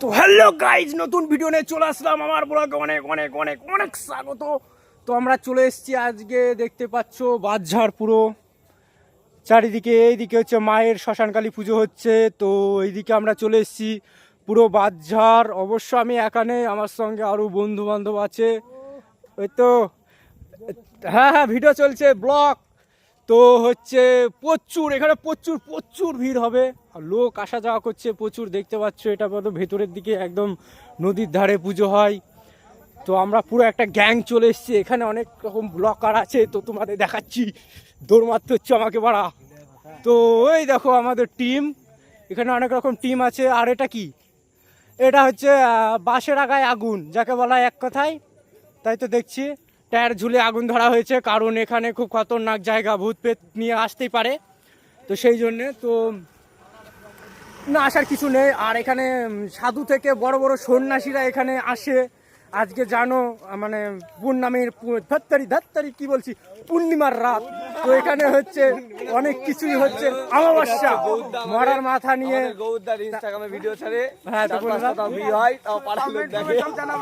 তো hello guys নতুন video নিয়ে চলে আসলাম। আমার ব্লগে অনেক অনেক অনেক অনেক স্বাগত। তো আমরা চলে এসেছি আজকে, দেখতে পাচ্ছ বাদঝাড় পুরো। চারিদিকে, এইদিকে হচ্ছে মায়ের শ্মশানকালী পুজো হচ্ছে। তো এইদিকে আমরা চলে এসেছি পুরো বাদঝাড় অবশ্য আমি এখানে আমার সঙ্গে আরও বন্ধু বান্ধব আছে। ওই তো হ্যাঁ হ্যাঁ ভিডিও চলছে ব্লগ তো হচ্ছে প্রচুর, এখানে প্রচুর প্রচুর ভিড় হবে। আর লোক আসা যাওয়া করছে প্রচুর, দেখতে পাচ্ছ এটা বলো ভেতরের দিকে একদম নদীর ধারে পুজো হয়। তো আমরা পুরো একটা গ্যাং চলে এসেছি, এখানে অনেক রকম ব্লকার আছে, তো তোমাদের দেখাচ্ছি। দৌড় মারতে হচ্ছে আমাকে বাড়া। তো ওই দেখো আমাদের টিম, এখানে অনেক রকম টিম আছে। আর এটা কি? এটা হচ্ছে বাঁশের আগায় আগুন, যাকে বলা এক কথায়। তাই তো দেখছি। টায়ার ঝুলে আগুন ধরা হয়েছে কারণ এখানে খুব খতরনাক জায়গা ভূত পেত নিয়ে আসতেই পারে। তো সেই জন্যে তো না আসার কিছু নেই। আর এখানে সাধু থেকে বড় বড় সন্ন্যাসীরা এখানে আসে। আজকে জানো মানে পূর্ণামীর ধাত্তারি ধাত্তারি কি বলছি পূর্ণিমার রাত। তো এখানে হচ্ছে অনেক কিছুই হচ্ছে। অমাবস্যা মরার মাথা নিয়ে। ইনস্টাগ্রামে ভিডিও ছাড়ে। হ্যাঁ,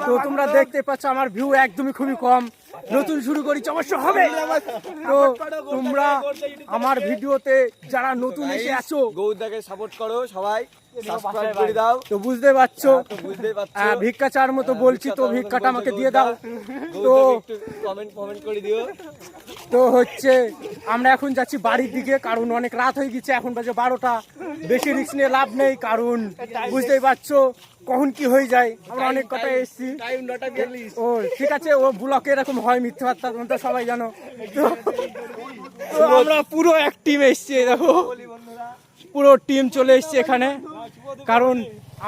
তো তোমরা দেখতে পাচ্ছ আমার ভিউ একদমই খুবই কম। নতুন শুরু করি অবশ্য হবে। তো তোমরা আমার ভিডিওতে যারা নতুন এসে আছো গৌদাকে সাপোর্ট করো সবাই সাবস্ক্রাইব করে দাও। তো বুঝতে পারছ পারছ। ভিক্ষা চার মতো বলছি তো ভিক্ষাটা আমাকে দিয়ে দাও। তো কমেন্ট কমেন্ট করে দিও। তো হচ্ছে, আমরা এখন যাচ্ছি বাড়ির দিকে, কারণ অনেক রাত হয়ে গেছে, এখন বাজে বারোটা। বেশি রিক্স নিয়ে লাভ নেই, কারণ বুঝতেই পারছ কখন কি হয়ে যায়। আমরা অনেক কথা এসেছি। ও, ঠিক আছে, ও ব্লকে এরকম হয়, মিথ্যে বার্তা তোমরা সবাই জানো। তো আমরা পুরো এক টিম এসছি দেখো। পুরো টিম চলে এসছে এখানে। কারণ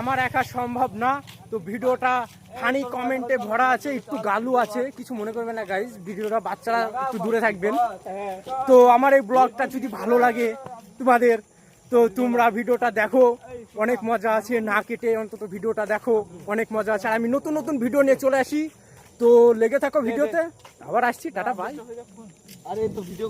আমার একা সম্ভব না। তো ভিডিওটা ফানি কমেন্টে ভরা আছে, একটু গালু আছে, কিছু মনে করবে না গাইজ ভিডিওটা বাচ্চারা একটু দূরে থাকবেন। তো আমার এই ব্লগটা যদি ভালো লাগে তোমাদের, তো তোমরা ভিডিওটা দেখো, অনেক মজা আছে, না কেটে অন্তত ভিডিওটা দেখো, অনেক মজা আছে। আর আমি নতুন নতুন ভিডিও নিয়ে চলে আসি, তো লেগে থাকো ভিডিওতে, আবার আসছি, টাটা বাই আরে তো ভিডিও